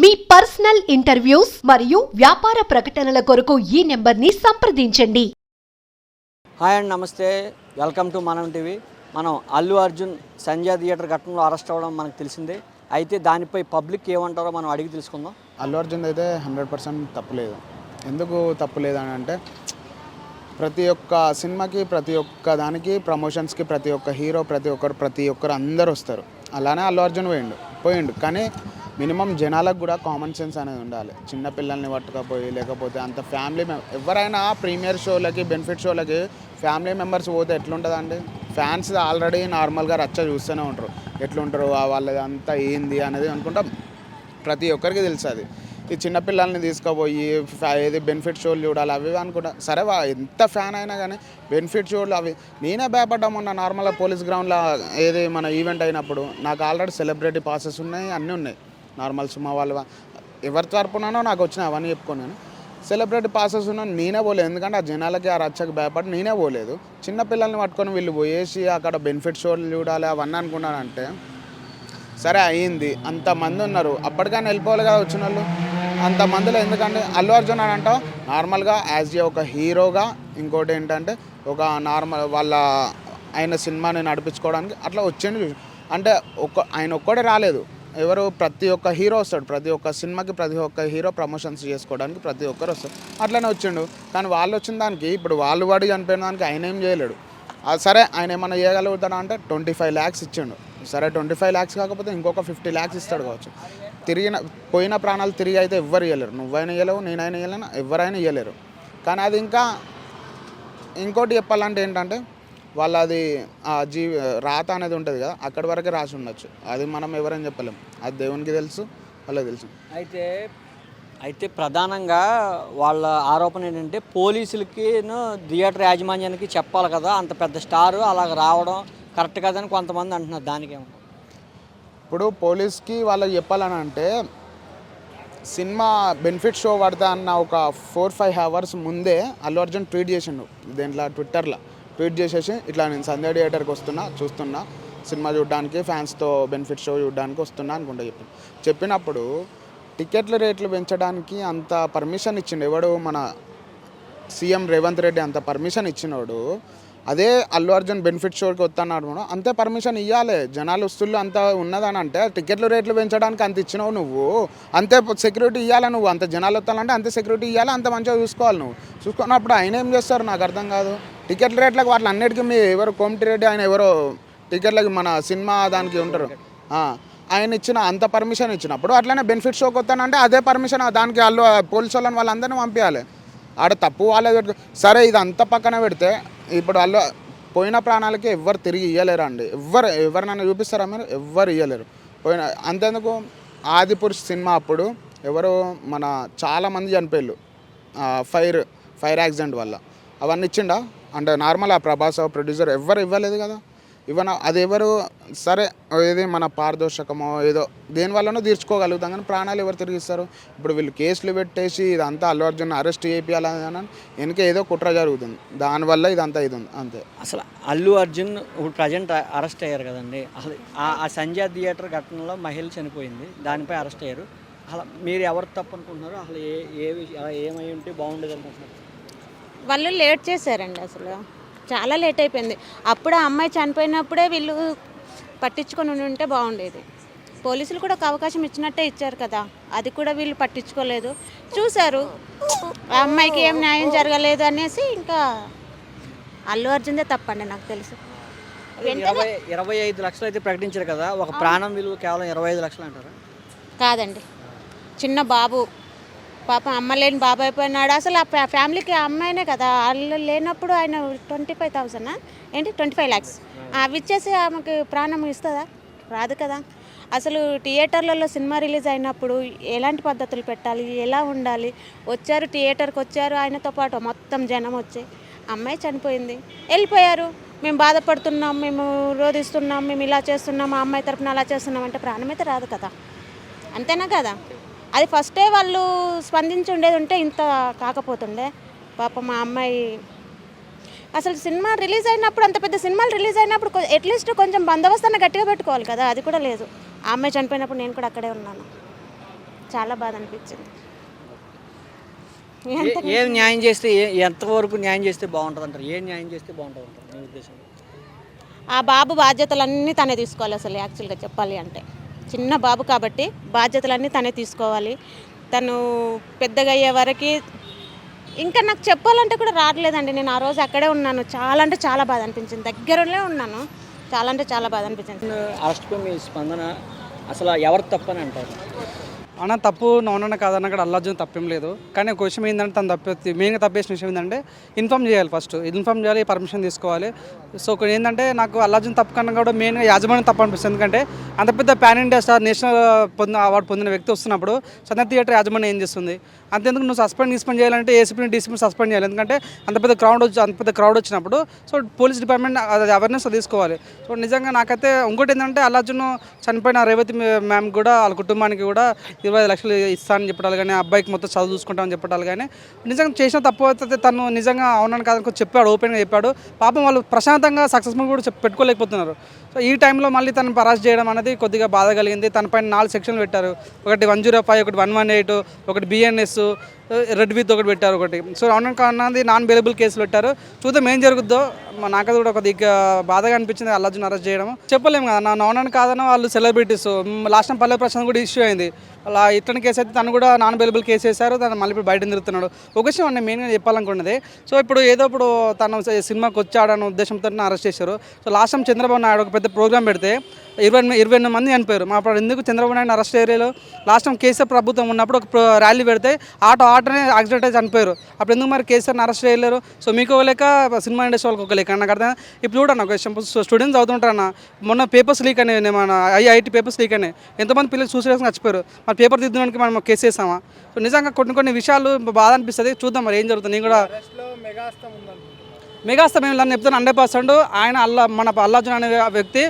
మీ personal interviews మరియు వ్యాపార ప్రకటనల కొరకు ఈ నెంబర్ని సంప్రదించండి. హాయ్ అండి నమస్తే. Welcome to Manam TV. మనం అల్లు అర్జున్ సంజయ్ థియేటర్ ఘటనలో అరెస్ట్ అవ్వడం మనకు తెలిసిందే. అయితే దానిపై పబ్లిక్ ఏమంటారో మనం అడిగి తెలుసుకుందాం. అల్లు అర్జున్ అయితే హండ్రెడ్ పర్సెంట్ తప్పులేదు. ఎందుకు తప్పులేదు అని అంటే ప్రతి ఒక్క సినిమాకి ప్రతి ఒక్క దానికి ప్రమోషన్స్కి ప్రతి ఒక్క హీరో ప్రతి ఒక్కరు ప్రతి ఒక్కరు అందరు వస్తారు. అలానే అల్లు అర్జున్ పోయిండు పోయిండు. కానీ మినిమం జనాలకు కూడా కామన్ సెన్స్ అనేది ఉండాలి. చిన్న పిల్లల్ని పట్టుకపోయి లేకపోతే అంత ఫ్యామిలీ మెం ఎవరైనా ప్రీమియర్ షోలకి బెనిఫిట్ షోలకి ఫ్యామిలీ మెంబర్స్ పోతే ఎట్లుంటుందండి? ఫ్యాన్స్ ఆల్రెడీ నార్మల్గా రచ్చ చూస్తూనే ఉంటారు. ఎట్లుంటారు వాళ్ళది అంతా ఏంది అనేది అనుకుంటాం. ప్రతి ఒక్కరికి తెలుసు అది. ఈ చిన్నపిల్లల్ని తీసుకుపోయి ఏది బెనిఫిట్ షోలు చూడాలి అవి అనుకుంటా. సరే వా ఎంత ఫ్యాన్ అయినా కానీ బెనిఫిట్ షోలు అవి. నేనే భయపడ్డా మొన్న నార్మల్గా పోలీస్ గ్రౌండ్లో ఏది మన ఈవెంట్ అయినప్పుడు నాకు ఆల్రెడీ సెలబ్రిటీ పాసెస్ ఉన్నాయి అన్నీ ఉన్నాయి. నార్మల్ సుమా వాళ్ళు ఎవరి తరపునో నాకు వచ్చిన అవన్నీ చెప్పుకున్నాను సెలబ్రిటీ పాసెస్ ఉన్నాను నేనే పోలేదు ఎందుకంటే ఆ జనాలకి ఆ రచ్చకి భయపడి నేనే పోలేదు. చిన్న పిల్లల్ని పట్టుకొని వీళ్ళు పోయేసి అక్కడ బెనిఫిట్ షోలు చూడాలి అవన్నీ అనుకున్నానంటే సరే అయ్యింది అంతమంది ఉన్నారు. అప్పటికైనా వెళ్ళిపోవాలి కదా వచ్చిన వాళ్ళు అంతమందిలో ఎందుకంటే అల్లు అర్జున్ అని అంట. నార్మల్గా యాజ్ ఏ ఒక హీరోగా ఇంకోటి ఏంటంటే ఒక నార్మల్ వాళ్ళ ఆయన సినిమాని నడిపించుకోవడానికి అట్లా వచ్చిండు చూసి అంటే ఒక్క ఆయన ఒక్కడే రాలేదు. ఎవరు ప్రతి ఒక్క హీరో వస్తాడు ప్రతి ఒక్క సినిమాకి ప్రతి ఒక్క హీరో ప్రమోషన్స్ చేసుకోవడానికి ప్రతి ఒక్కరు వస్తారు. అట్లనే వచ్చిండు. కానీ వాళ్ళు వచ్చిన దానికి ఇప్పుడు వాళ్ళు వాడి చనిపోయిన దానికి ఆయన ఏం చేయలేడు. సరే ఆయన ఏమైనా చేయగలుగుతాడా అంటే ట్వంటీ ఫైవ్ ల్యాక్స్ ఇచ్చిండు. సరే ట్వంటీ ఫైవ్ ల్యాక్స్ కాకపోతే ఇంకొక ఫిఫ్టీ ల్యాక్స్ ఇస్తాడు కావచ్చు. తిరిగిన పోయిన ప్రాణాలు తిరిగి అయితే ఎవ్వరు ఇవ్వలేరు నువ్వైనా ఇవ్వలేవు నేనైనా ఇవ్వలేను ఎవరైనా ఇవ్వలేరు కానీ అది ఇంకా ఇంకోటి చెప్పాలంటే ఏంటంటే వాళ్ళది ఆ జీ రాత అనేది ఉంటుంది కదా అక్కడి వరకే రాసి ఉండొచ్చు. అది మనం ఎవరైనా చెప్పలేం. అది దేవునికి తెలుసు వాళ్ళకి తెలుసు. అయితే అయితే ప్రధానంగా వాళ్ళ ఆరోపణ ఏంటంటే పోలీసులకి థియేటర్ యాజమాన్యానికి చెప్పాలి కదా అంత పెద్ద స్టారు అలాగ రావడం కరెక్ట్ కదని కొంతమంది అంటున్నారు. దానికేమో. ఇప్పుడు పోలీస్కి వాళ్ళకి చెప్పాలని అంటే సినిమా బెనిఫిట్ షో పడతా అన్న ఒక ఫోర్ ఫైవ్ అవర్స్ ముందే అల్లు అర్జున్ ట్వీట్ చేసిండు దేంట్లో ట్విట్టర్లో. ట్వీట్ చేసేసి ఇట్లా నేను సంధ్య థియేటర్కి వస్తున్నా చూస్తున్నా. సినిమా చూడడానికి ఫ్యాన్స్తో బెనిఫిట్ షో చూడడానికి వస్తున్నా అనుకుంటా చెప్పి చెప్పినప్పుడు టికెట్ల రేట్లు పెంచడానికి అంత పర్మిషన్ ఇచ్చిండు. ఎవడు మన సీఎం రేవంత్ రెడ్డి అంత పర్మిషన్ ఇచ్చినోడు అదే అల్లు అర్జున్ బెనిఫిట్ షోకి వస్తున్నాడు మనం అంతే పర్మిషన్ ఇవ్వాలి జనాలు వస్తుళ్ళు అంత ఉన్నదని అంటే టికెట్లు రేట్లు పెంచడానికి అంత ఇచ్చినావు నువ్వు. అంతే సెక్యూరిటీ ఇవ్వాలి నువ్వు? అంత జనాలు వస్తానంటే అంతే సెక్యూరిటీ ఇవ్వాలి అంత మంచిగా చూసుకోవాలి నువ్వు. చూసుకున్నప్పుడు ఆయన ఏం చేస్తారు? నాకు అర్థం కాదు. టికెట్ల రేట్లకు వాటి అన్నిటికీ మీ ఎవరు కోమటిరెడ్డి ఆయన ఎవరో టికెట్లకి మన సినిమా దానికి ఉంటారు. ఆయన ఇచ్చిన అంత పర్మిషన్ ఇచ్చినప్పుడు అట్లనే బెనిఫిట్ షోకి వస్తానంటే అదే పర్మిషన్ దానికి వాళ్ళు పోలీసు వాళ్ళని వాళ్ళందరినీ పంపించాలి. ఆడ తప్పు వాళ్ళే సరే ఇది అంత పక్కన పెడితే ఇప్పుడు వాళ్ళు పోయిన ప్రాణాలకి ఎవ్వరు తిరిగి ఇవ్వలేరు అండి ఎవ్వరు ఎవరినైనా చూపిస్తారా మీరు? ఎవ్వరు ఇవ్వలేరు పోయిన అంతేందుకు ఆదిపురుష్ సినిమా అప్పుడు ఎవరు మన చాలామంది చనిపోయారు ఫైర్ ఫైర్ యాక్సిడెంట్ వల్ల. అవన్నీ ఇచ్చిండా? అంటే నార్మల్ ఆ ప్రభాస్ ప్రొడ్యూసర్ ఎవ్వరు ఇవ్వలేదు కదా. ఇవ్వన అది ఎవరు సరే ఏది మన పారదర్శకమో ఏదో దేనివల్లనో తీర్చుకోగలుగుతాం కానీ ప్రాణాలు ఎవరు తిరిగిస్తారు? ఇప్పుడు వీళ్ళు కేసులు పెట్టేసి ఇదంతా అల్లు అర్జున్ అరెస్ట్ చేయించాలని వెనక ఏదో కుట్ర జరుగుతుంది. దానివల్ల ఇదంతా ఇది ఉంది అంతే. అసలు అల్లు అర్జున్ ఇప్పుడు ప్రజెంట్ అరెస్ట్ అయ్యారు కదండి. అసలు ఆ- సంజయ్ థియేటర్ ఘటనలో మహిళ చనిపోయింది. దానిపై అరెస్ట్ అయ్యారు. అసలు మీరు ఎవరు తప్పు అనుకుంటున్నారు అసలు ఏ ఏ అలా ఏమై ఉంటే బాగుండేది అనుకుంటున్నారు? వాళ్ళు లేట్ చేశారండి అసలు. చాలా లేట్ అయిపోయింది. అప్పుడు ఆ అమ్మాయి చనిపోయినప్పుడే వీళ్ళు పట్టించుకొని ఉంటే బాగుండేది. పోలీసులు కూడా ఒక అవకాశం ఇచ్చినట్టే ఇచ్చారు కదా. అది కూడా వీళ్ళు పట్టించుకోలేదు. చూశారు. ఆ అమ్మాయికి ఏం న్యాయం జరగలేదు అనేసి ఇంకా అల్లు అర్జున్దే తప్పండి నాకు తెలుసు. ఇరవై ఇరవై ఐదు లక్షలు అయితే ప్రకటించారు కదా. ఒక ప్రాణం విలువ కేవలం ఇరవై ఐదు లక్షలు అంటారా? కాదండి. చిన్న బాబు. పాపం అమ్మ లేని బాబు అయిపోయినాడు. అసలు ఆ ఫ్యా- ఫ్యామిలీకి అమ్మాయినే కదా. వాళ్ళు లేనప్పుడు ఆయన ట్వంటీ ఫైవ్ థౌసండ్ ఏంటి? Twenty five lakhs. అవి ఇచ్చేసి ఆమెకి ప్రాణం ఇస్తుందా? రాదు కదా. అసలు థియేటర్లలో సినిమా రిలీజ్ అయినప్పుడు ఎలాంటి పద్ధతులు పెట్టాలి? ఎలా ఉండాలి? వచ్చారు థియేటర్కి వచ్చారు ఆయనతో పాటు మొత్తం జనం వచ్చి అమ్మాయి చనిపోయింది. వెళ్ళిపోయారు. మేము బాధపడుతున్నాం మేము రోధిస్తున్నాం మేము ఇలా చేస్తున్నాం మా అమ్మాయి తరపున అలా చేస్తున్నాం అంటే ప్రాణం అయితే రాదు కదా. అంతేనా కదా? అది ఫస్టే వాళ్ళు స్పందించి ఉండేది ఉంటే ఇంత కాకపోతుండే. పాప మా అమ్మాయి అసలు సినిమా రిలీజ్ అయినప్పుడు అంత పెద్ద సినిమాలు రిలీజ్ అయినప్పుడు అట్లీస్ట్ కొంచెం బందోబస్తు అన్న గట్టిగా పెట్టుకోవాలి కదా అది కూడా లేదు. ఆ అమ్మాయి చనిపోయినప్పుడు నేను కూడా అక్కడే ఉన్నాను. చాలా బాధ అనిపించింది. ఏ- న్యాయం చేస్తే ఎంతవరకు న్యాయం చేస్తే బాగుంటుంది అంటారు ఏ న్యాయం చేస్తే బాగుంటుంది అంటారు మీ ఉద్దేశం ఆ బాబు బాధ్యతలన్నీ తనే తీసుకోవాలి అసలు యాక్చువల్గా చెప్పాలి అంటే. చిన్న బాబు కాబట్టి బాధ్యతలన్నీ తనే తీసుకోవాలి. తను పెద్దగా అయ్యే వరకు ఇంకా నాకు చెప్పాలంటే కూడా రావట్లేదండి. నేను ఆ రోజు అక్కడే ఉన్నాను. చాలా అంటే చాలా బాధ అనిపించింది. దగ్గరలో ఉన్నాను. చాలా అంటే చాలా బాధ అనిపించింది. అరెస్ట్పై మీ స్పందన అసలు ఎవరు తప్పని అంటారు? అన్న తప్పు నౌనన్న కాదన్న అక్కడ అల్లార్జున్ తప్పేం లేదు. కానీ ఒక విషయం ఏంటంటే తను తప్పి మెయిన్గా తప్పేసిన విషయం ఏంటంటే ఇన్ఫామ్ చేయాలి ఫస్ట్. ఇన్ఫామ్ చేయాలి పర్మిషన్ తీసుకోవాలి. సో ఏంటంటే నాకు అల్లార్జున్ తప్పు కన్నా కూడా మెయిన్గా యాజమాన్యం తప్పు అనిపిస్తుంది. ఎందుకంటే అంత పెద్ద పాన్ ఇండియా స్టార్ నేషనల్ పొందిన అవార్డు పొందిన వ్యక్తి వస్తున్నప్పుడు సన్న థియేటర్ యాజమాన్యం ఏం చేస్తుంది? అంతేందుకు నువ్వు సస్పెండ్ డిస్పెండ్ చేయాలంటే ఏసీపీని డీసీపీని సస్పెండ్ చేయాలి. ఎందుకంటే అంత పెద్ద క్రౌడ్ వచ్చి అంత పెద్ద క్రౌడ్ వచ్చినప్పుడు సో పోలీస్ డిపార్ట్మెంట్ అది అవేర్నెస్ తీసుకోవాలి. సో నిజంగా నాకైతే ఇంకోటి ఏంటంటే అల్లార్జున్ చనిపోయిన రేవతి మ్యామ్ కూడా వాళ్ళ కుటుంబానికి కూడా ఇరవై ఐదు లక్షలు ఇస్తానని చెప్పడాలు కానీ అబ్బాయికి మొత్తం చదువు చూసుకుంటామని చెప్పడాలు కానీ నిజంగా చేసిన తప్పు అయితే తను నిజంగా అవునని కాదని చెప్పాడు ఓపెన్గా చెప్పాడు. పాపం వాళ్ళు ప్రశాంతంగా సక్సెస్ఫుల్ కూడా పెట్టుకోలేకపోతున్నారు. సో ఈ టైంలో మళ్ళీ తను పరాస్ చేయడం అనేది కొద్దిగా బాధ కలిగింది. తన పైన నాలుగు సెక్షన్లు పెట్టారు. ఒకటి వన్ జీరో ఫైవ్ ఒకటి వన్ వన్ ఎయిట్ ఒకటి బిఎన్ఎస్ రెడ్ విత్ ఒకటి పెట్టారు ఒకటి. సో రౌండ్ కాన్నది నాన్ బెలబుల్ కేసులు పెట్టారు. చూద్దాం ఏం జరుగుద్దో. మా నాకది కూడా కొద్దిగా బాధగా అనిపించింది అల్లర్జున్ అరెస్ట్ చేయడం. చెప్పలేము కదా నా అవునని కాదన్న వాళ్ళు సెలబ్రిటీస్ లాస్ట్ టైం పల్లె ప్రశాంత్ కూడా ఇష్యూ అయింది. అలా ఇట్లని కేసు అయితే తను కూడా నాన్ బెలబుల్ కేసు వేశారు. తను మళ్ళీ ఇప్పుడు బయట తిరుగుతున్నాడు. ఒక విషయం నేను మెయిన్గా చెప్పాలనుకున్నది. సో ఇప్పుడు ఏదో ఇప్పుడు తను సినిమాకి వచ్చాడన్న ఉద్దేశంతో అరెస్ట్ చేశారు. So last time Chandrababu Naidu ఒక పెద్ద ప్రోగ్రామ్ పెడితే ఇరవై ఇరవై ఎనిమిది మంది చనిపోయారు. మా అప్పుడు ఎందుకు చంద్రబాబు నాయుడు అరెస్ట్ ఏరియాలో లాస్ట్ టైం కేసీఆర్ ప్రభుత్వం ఉన్నప్పుడు ఒక ప్రో- ర్యాలీ పెడితే ఆటో ఆటోనే యాక్సిడెంట్ అయితే చనిపోయారు. అప్పుడు ఎందుకు మరి కేసీఆర్ని అరెస్ట్ చేయలేరు? సో మీకు ఒక సినిమా ఇండస్ట్రీ వాళ్ళకి ఒక లేక నాకు అర్థం ఇప్పుడు చూడన్న ఒక స్టూడెంట్స్ చదువుతుంటారన్న మొన్న పేపర్స్ లీక్ అనేది మన ఐఐటి పేపర్స్ లీక్ అనే ఎంతమంది పిల్లలు సూసైడ్ చచ్చిపోయారు. మరి పేపర్ దిద్దడానికి మనం కేసు వేసామా? సో నిజంగా కొన్ని కొన్ని విషయాలు బాధ అనిపిస్తుంది. చూద్దాం మరి ఏం జరుగుతుంది. నేను కూడా మెగాస్తా మేము నన్ను చెప్తాను హండ్రెడ్ పర్సెంట్ ఆయన అల్లా మన అల్లార్జున్ అనే వ్యక్తి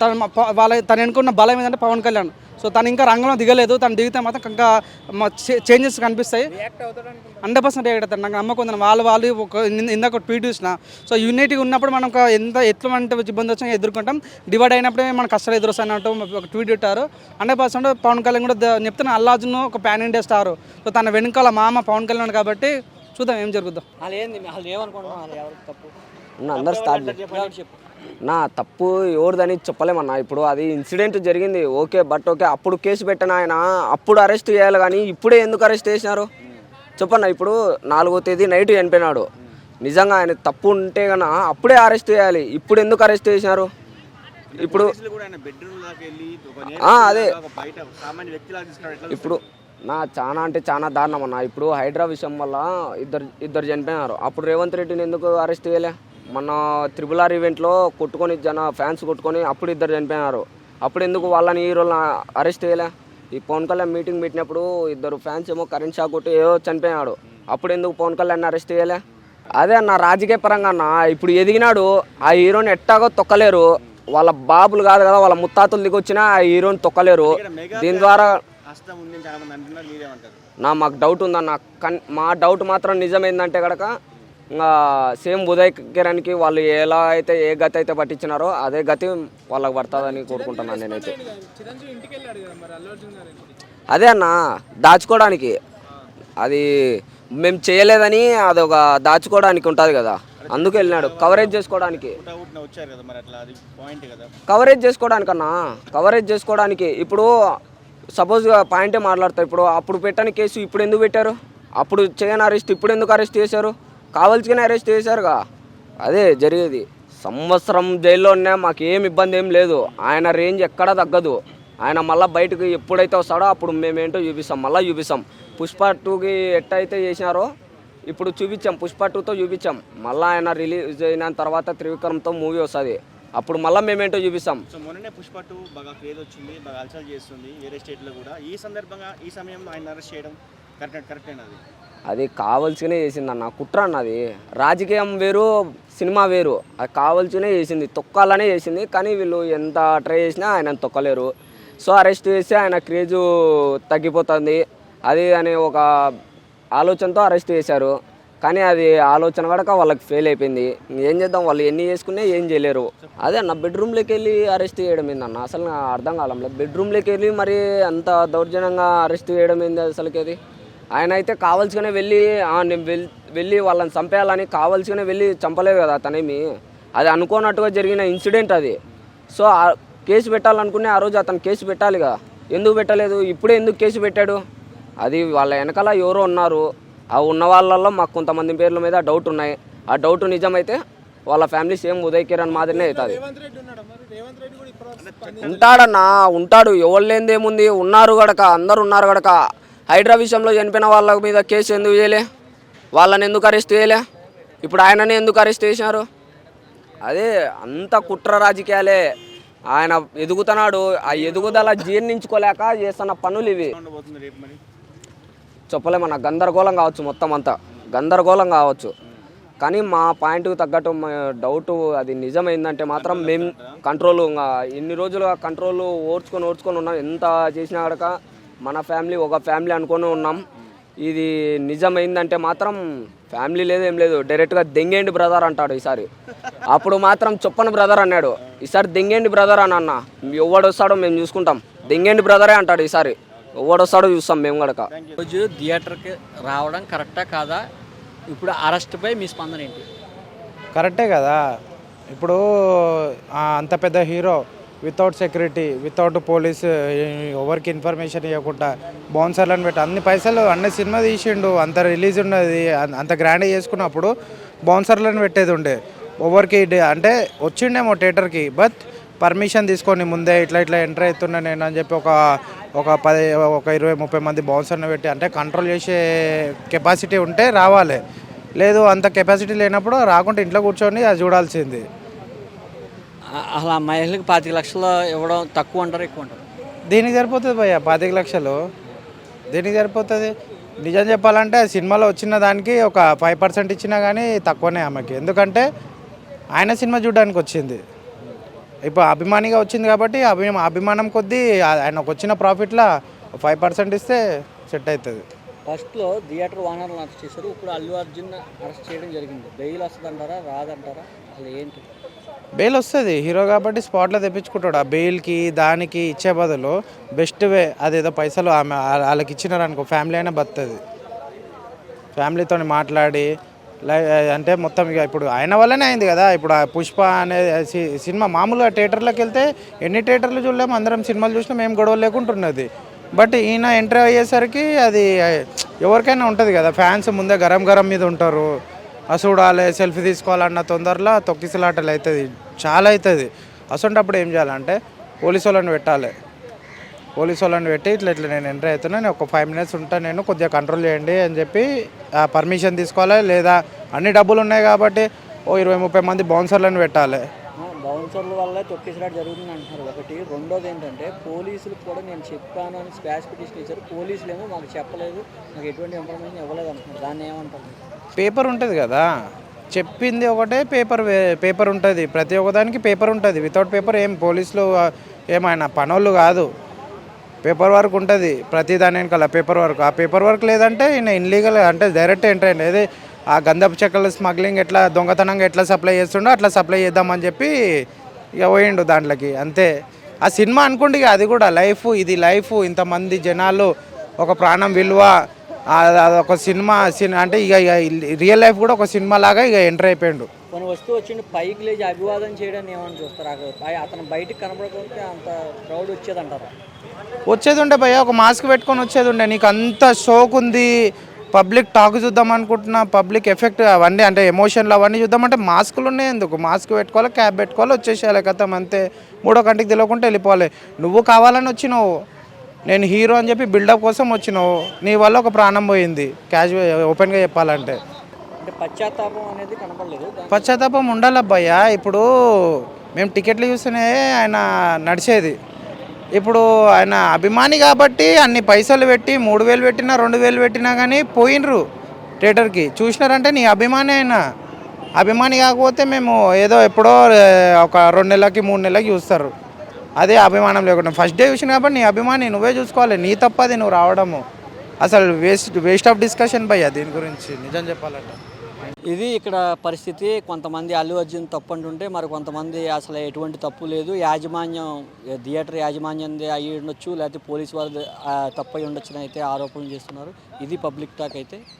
తన వాళ్ళ తను ఎన్నుకున్న బలం ఏంటంటే పవన్ కళ్యాణ్. సో తను ఇంకా రంగంలో దిగలేదు తను దిగితే మాత్రం ఇంకా చేంజెస్ కనిపిస్తాయి. హండ్రెడ్ పర్సెంట్ రియాక్ట్ అవుతారు నాకు నమ్మకం ఉంది. వాళ్ళు వాళ్ళు ఒక ఇందాక ఒక ట్వీట్ చూసిన. సో యూనిటీ ఉన్నప్పుడు మనం ఒక ఎంత ఎటువంటి ఇబ్బంది వచ్చినా ఎదుర్కొంటాం. డివైడ్ అయినప్పుడే మన కష్టాలు ఎదురొస్తాయి అన్నట్టు ఒక ట్వీట్ పెట్టారు. హండ్రెడ్ పర్సెంట్ పవన్ కళ్యాణ్ కూడా చెప్తున్నా అల్లార్జున్ ఒక ప్యాన్ ఇండియా స్టార్ సో తన వెనుకాల మామ పవన్ కళ్యాణ్ కాబట్టి చూద్దాం ఏం జరుగుద్దాం. వాళ్ళు ఏంది? ఏమనుకుంటున్నాం అందరు స్టార్ట్ చెప్పు. నా తప్పు ఎవరిదని చెప్పలేమన్నా. ఇప్పుడు అది ఇన్సిడెంట్ జరిగింది. ఓకే బట్ ఓకే అప్పుడు కేసు పెట్టిన ఆయన అప్పుడు అరెస్ట్ చేయాలి కానీ ఇప్పుడే ఎందుకు అరెస్ట్ చేసినారు? చెప్పన్న ఇప్పుడు నాలుగో తేదీ నైట్ చనిపోయినాడు. నిజంగా ఆయన తప్పు ఉంటే గన అప్పుడే అరెస్ట్ చేయాలి. ఇప్పుడు ఎందుకు అరెస్ట్ చేసినారు? ఇప్పుడు అదే. ఇప్పుడు నా చాలా అంటే చాలా దారుణం అన్న. ఇప్పుడు హైడ్రా విషయం వల్ల ఇద్దరు ఇద్దరు చనిపోయినారు. అప్పుడు రేవంత్ రెడ్డిని ఎందుకు అరెస్ట్ చేయలే? మొన్న త్రిబుల్ ఆర్ ఈవెంట్లో కొట్టుకొని జన ఫ్యాన్స్ కొట్టుకొని అప్పుడు ఇద్దరు చనిపోయినారు. అప్పుడు ఎందుకు వాళ్ళని హీరోలను అరెస్ట్ చేయలే? ఈ పవన్ కళ్యాణ్ మీటింగ్ పెట్టినప్పుడు ఇద్దరు ఫ్యాన్స్ ఏమో కరెంట్ షాక్ కొట్టి ఏదో చనిపోయినాడు. అప్పుడు ఎందుకు పవన్ కళ్యాణ్ అరెస్ట్ చేయలే? అదే అన్న రాజకీయ పరంగా అన్న ఇప్పుడు ఎదిగినాడు ఆ హీరోని ఎట్టాగో తొక్కలేరు. వాళ్ళ బాబులు కాదు కదా వాళ్ళ ముత్తాతలు దిగొచ్చినా ఆ హీరోని తొక్కలేరు. దీని ద్వారా నా మాకు డౌట్ ఉందన్న. కన్ మా డౌట్ మాత్రం నిజమైందంటే కనుక సేమ్ ఉదయ్ కిరణ్కి వాళ్ళు ఎలా అయితే ఏ గతి అయితే పట్టించినారో అదే గతి వాళ్ళకి పడుతుందని కోరుకుంటున్నాను నేనైతే. అదే అన్న దాచుకోవడానికి. అది మేము చేయలేదని అది ఒక దాచుకోవడానికి ఉంటుంది కదా. అందుకు వెళ్ళినాడు. కవరేజ్ చేసుకోవడానికి. కవరేజ్ చేసుకోవడానికన్నా కవరేజ్ చేసుకోవడానికి. ఇప్పుడు సపోజ్ పాయింటే మాట్లాడతారు. ఇప్పుడు అప్పుడు పెట్టని కేసు ఇప్పుడు ఎందుకు పెట్టారు? అప్పుడు చేయని అరెస్ట్ ఇప్పుడు ఎందుకు అరెస్ట్ చేశారు? కావాల్సిన అరెస్ట్ చేశారుగా. అదే జరిగేది. సంవత్సరం జైల్లో ఉన్నా మాకేం ఇబ్బంది ఏం లేదు. ఆయన రేంజ్ ఎక్కడా తగ్గదు. ఆయన మళ్ళీ బయటకు ఎప్పుడైతే వస్తాడో అప్పుడు మేమేంటో చూపిస్తాం. మళ్ళీ చూపిస్తాం. పుష్ప టూకి ఎట్టయితే చేసినారో ఇప్పుడు చూపించాం. పుష్ప టూతో చూపించాం. మళ్ళీ ఆయన రిలీజ్ అయిన తర్వాత త్రివిక్రమ్తో మూవీ వస్తుంది. అప్పుడు మళ్ళీ మేమేంటో చూపిస్తాం. సో మొన్ననే పుష్ప టూ బాగా క్రేజ్ వచ్చింది బాగా అలసలు చేస్తుంది వేరే స్టేట్లో కూడా. ఈ సందర్భంగా ఈ సమయంలో ఆయన అరెస్ట్ చేయడం కరెక్ట్ కరెక్ట్ అది? అది కావాల్సినే చేసిందన్న. కుట్ర అన్నది రాజకీయం వేరు సినిమా వేరు. అది కావాల్సినే చేసింది. తొక్కాలనే చేసింది. కానీ వీళ్ళు ఎంత ట్రై చేసినా ఆయన తొక్కలేరు. సో అరెస్ట్ చేసి ఆయన క్రేజు తగ్గిపోతుంది. అది అనే ఒక ఆలోచనతో అరెస్ట్ చేశారు. కానీ అది ఆలోచన కనుక వాళ్ళకి ఫెయిల్ అయిపోయింది. ఏం చేద్దాం? వాళ్ళు ఎన్ని చేసుకున్నా ఏం చేయలేరు. అదే అన్న బెడ్రూమ్లోకి వెళ్ళి అరెస్ట్ చేయడం ఏందన్న? అసలు అర్థం కాలంలో బెడ్రూమ్లోకి వెళ్ళి మరి అంత దౌర్జన్యంగా అరెస్ట్ చేయడం ఏంది అసలుకి అది? ఆయన అయితే కావాల్సిగానే వెళ్ళి "ఆ, నేను వెళ్ వెళ్ళి వాళ్ళని చంపేయాలని కావాల్సిగానే వెళ్ళి చంపలేదు కదా తనేమి అది అనుకోనట్టుగా జరిగిన ఇన్సిడెంట్ అది. సో ఆ కేసు పెట్టాలనుకునే ఆ రోజు అతను కేసు పెట్టాలి కదా ఎందుకు పెట్టలేదు? ఇప్పుడే ఎందుకు కేసు పెట్టాడు? అది వాళ్ళ వెనకాల ఎవరో ఉన్నారు. ఆ ఉన్న వాళ్ళల్లో మాకు కొంతమంది పేర్ల మీద డౌట్ ఉన్నాయి. ఆ డౌట్ నిజమైతే వాళ్ళ ఫ్యామిలీ సేమ్ ఉదయ్ కిరణ్ మాదిరినే అవుతుంది. ఉంటాడన్నా ఉంటాడు. ఎవరు లేనిది ఏముంది? ఉన్నారు గడక అందరు ఉన్నారు గడక. హైడ్రా విషయంలో చనిపోయిన వాళ్ళ మీద కేసు ఎందుకు చేయలే? వాళ్ళని ఎందుకు అరెస్ట్ చేయలే? ఇప్పుడు ఆయనని ఎందుకు అరెస్ట్ చేసినారు అదే అంత కుట్ర రాజకీయాలే. ఆయన ఎదుగుతున్నాడు. ఆ ఎదుగుదల జీర్ణించుకోలేక చేస్తున్న పనులు ఇవి. ఉండబోతుంది రేపు చెప్పలేమన్న గందరగోళం కావచ్చు మొత్తం అంతా. గందరగోళం కావచ్చు. కానీ మా పాయింట్కి తగ్గట్టు డౌట్ అది నిజమైందంటే మాత్రం మేము కంట్రోల్ ఇంకా ఇన్ని రోజులుగా కంట్రోల్ ఓడ్చుకొని ఓడ్చుకొని ఉన్నాం. ఎంత చేసినా కనుక మన ఫ్యామిలీ ఒక ఫ్యామిలీ అనుకొని ఉన్నాం. ఇది నిజమైందంటే మాత్రం ఫ్యామిలీ లేదు ఏం లేదు. డైరెక్ట్గా దెంగేండి బ్రదర్ అంటాడు ఈసారి. అప్పుడు మాత్రం చొప్పని బ్రదర్ అన్నాడు. ఈసారి దెంగేండి బ్రదర్ అని అన్న. ఎవడు వస్తాడో మేము చూసుకుంటాం. దెంగేండి బ్రదరే అంటాడు ఈసారి. ఎవడు వస్తాడో చూస్తాం మేము గడక రోజు థియేటర్కి రావడం కరెక్టా కాదా? ఇప్పుడు అరెస్ట్పై మీ స్పందన ఏంటి? కరెక్టే కదా. ఇప్పుడు ఆ, అంత పెద్ద hero without security without police ఎవరికి ఇన్ఫర్మేషన్ ఇవ్వకుండా బౌన్సర్లను పెట్టి అన్ని పైసలు అన్ని సినిమా తీసిండు అంత రిలీజ్ ఉన్నది అంత గ్రాండ్ చేసుకున్నప్పుడు బౌన్సర్లను పెట్టేది ఉండే. ఎవరికి అంటే వచ్చిండేమో థియేటర్కి బట్ పర్మిషన్ తీసుకొని ముందే ఇట్లా ఇట్లా ఎంటర్ అవుతున్నా నేను అని చెప్పి ఒక ఒక పది ఒక ఇరవై ముప్పై మంది బౌన్సర్ని పెట్టి అంటే కంట్రోల్ చేసే కెపాసిటీ ఉంటే రావాలి. లేదు అంత కెపాసిటీ లేనప్పుడు రాకుండా ఇంట్లో కూర్చొని అది చూడాల్సింది. అసలు ఆ మహిళకి పాతిక లక్షలు ఇవ్వడం తక్కువ అంటారు ఎక్కువ అంటారు? దీనికి సరిపోతుంది భయ్య పాతిక లక్షలు. దీనికి సరిపోతుంది. నిజం చెప్పాలంటే సినిమాలో వచ్చిన దానికి ఒక ఫైవ్ పర్సెంట్ ఇచ్చినా కానీ తక్కువనే ఆమెకి. ఎందుకంటే ఆయన సినిమా చూడడానికి వచ్చింది. ఇప్పుడు అభిమానిగా వచ్చింది కాబట్టి అభి అభిమానం కొద్దీ ఆయనకు వచ్చిన ప్రాఫిట్లో ఫైవ్ పర్సెంట్ ఇస్తే సెట్ అవుతుంది ఫస్ట్లో థియేటర్ ఓనర్లు అరెస్ట్ చేశారు. ఇప్పుడు అల్లు అర్జున్ అరెస్ట్ చేయడం జరిగింది. బెయిల్ వస్తుందంటారా రాదంటారా? అసలు ఏంటి? బెయిల్ వస్తుంది. హీరో కాబట్టి స్పాట్లో తెప్పించుకుంటాడు. ఆ బెయిల్కి దానికి ఇచ్చే బదులు బెస్ట్ వే అదేదో పైసలు ఆమె వాళ్ళకి ఇచ్చినారనుకో ఫ్యామిలీ అయినా బతుంది ఫ్యామిలీతో మాట్లాడి లై- అంటే మొత్తం ఇక ఇప్పుడు ఆయన వల్లనే అయింది కదా. ఇప్పుడు ఆ పుష్ప అనే సి- సినిమా మామూలుగా థియేటర్లోకి వెళ్తే ఎన్ని థియేటర్లు చూడలేము. అందరం సినిమాలు చూసినా మేము గొడవ లేకుంటున్నది. బట్ ఈయన ఎంట్రీ అయ్యేసరికి అది ఎవరికైనా ఉంటుంది కదా. ఫ్యాన్స్ ముందే గరం గరం మీద ఉంటారు. చూడాలి సెల్ఫీ తీసుకోవాలన్న తొందరలో తొక్కిసలాటలు అవుతుంది చాలా అవుతుంది. అసంటప్పుడు ఏం చేయాలంటే పోలీసు వాళ్ళని పెట్టాలి. పోలీసు వాళ్ళని పెట్టి ఇట్లా ఇట్లా నేను ఎంటర్ అవుతున్నా నేను ఒక ఫైవ్ మినిట్స్ ఉంటా నేను కొద్దిగా కంట్రోల్ చేయండి అని చెప్పి పర్మిషన్ తీసుకోవాలి. లేదా అన్ని డబ్బులు ఉన్నాయి కాబట్టి ఓ ఇరవై ముప్పై మంది బౌన్సర్లను పెట్టాలి. బౌన్సర్ల వల్ల తొక్కిసలాట జరుగుతుంది అంటున్నారు. ఒకటి. రెండోది ఏంటంటే పోలీసులకు కూడా నేను చెప్పాను అని స్పాష్ పిటిషన్ ఇచ్చారు. పోలీసులు ఏమో మాకు చెప్పలేదు. నాకు ఎటువంటి ఇన్ఫర్మేషన్ ఇవ్వలేదు అంటున్నారు. దాన్ని ఏమంటారు? పేపర్ ఉంటుంది కదా. చెప్పింది ఒకటే పేపర్ పేపర్ ఉంటుంది. ప్రతి ఒక్కదానికి పేపర్ ఉంటుంది. వితౌట్ పేపర్ ఏం పోలీసులు ఏమైనా పనోళ్ళు కాదు. పేపర్ వర్క్ ఉంటుంది. ప్రతి దాని వెనకాల పేపర్ వర్క్. ఆ పేపర్ వర్క్ లేదంటే ఈయన ఇన్లీగల్ అంటే డైరెక్ట్ ఎంటర్ అయ్యింది అదే ఆ గంధపు చెక్కల స్మగ్లింగ్ ఎట్లా దొంగతనంగా ఎట్లా సప్లై చేస్తుండో అట్లా సప్లై చేద్దామని చెప్పి ఇక పోయిండు దాంట్లోకి అంతే. ఆ సినిమా అనుకోండి ఇక అది కూడా లైఫ్ ఇది లైఫ్ ఇంతమంది జనాలు ఒక ప్రాణం విలువ అదొక సినిమా సిన్ అంటే ఇక ఇక రియల్ లైఫ్ కూడా ఒక సినిమా లాగా ఇక ఎంటర్ అయిపోయిండు. కొన్ని వస్తువు వచ్చిండి పైకి లేచి అభివాదం చేయడాన్ని ఏమని చూస్తారు? అతను బయటికి కనపడకపోతే అంత క్రౌడ్ వచ్చేదంటారా? వచ్చేది ఉండే భయ్య ఒక మాస్క్ పెట్టుకొని వచ్చేది ఉండే నీకు అంత షోక్ ఉంది పబ్లిక్ టాక్ చూద్దాం అనుకుంటున్నా పబ్లిక్ ఎఫెక్ట్ అవన్నీ అంటే ఎమోషన్లు అవన్నీ చూద్దామంటే మాస్కులు ఉన్నాయి ఎందుకు? మాస్క్ పెట్టుకోవాలి క్యాబ్ పెట్టుకోవాలి వచ్చేసేయాలి కథం అంతే. మూడో కంటికి తెలియకుండా వెళ్ళిపోవాలి. నువ్వు కావాలని వచ్చినావు. నేను హీరో అని చెప్పి బిల్డప్ కోసం వచ్చినావు. నీ వల్ల ఒక ప్రాణం పోయింది. క్యాజువల్ ఓపెన్గా చెప్పాలంటే. పశ్చాత్తాపం అనేది కనపడలేదు. పశ్చాత్తాపం ఉండాలబ్బయ్యా. ఇప్పుడు మేము టికెట్లు చూస్తేనే ఆయన నడిచేది. ఇప్పుడు ఆయన అభిమాని కాబట్టి అన్ని పైసలు పెట్టి మూడు వేలు పెట్టినా రెండు వేలు పెట్టినా కానీ పోయినరు థియేటర్కి. చూసినారంటే నీ అభిమాని అయినా. అభిమాని కాకపోతే మేము ఏదో ఎప్పుడో ఒక రెండు నెలలకి మూడు నెలలకి చూస్తారు. అదే అభిమానం లేకుండా. ఫస్ట్ డే చూసిన కాబట్టి నీ అభిమాని నువ్వే చూసుకోవాలి. నీ తప్పది నువ్వు రావడము. అసలు వేస్ట్ వేస్ట్ ఆఫ్ డిస్కషన్ భయ్యా దీని గురించి. నిజం చెప్పాలంటే. ఇది ఇక్కడ పరిస్థితి. కొంతమంది అల్లు అర్జున్ తప్పు అంటుంటే మరి కొంతమంది అసలు ఎటువంటి తప్పు లేదు. యాజమాన్యం థియేటర్ యాజమాన్యంది అయ్యి ఉండొచ్చు లేకపోతే పోలీసు వారి తప్పు అయి ఉండొచ్చు అయితే ఆరోపణలు చేస్తున్నారు. ఇది పబ్లిక్ టాక్ అయితే.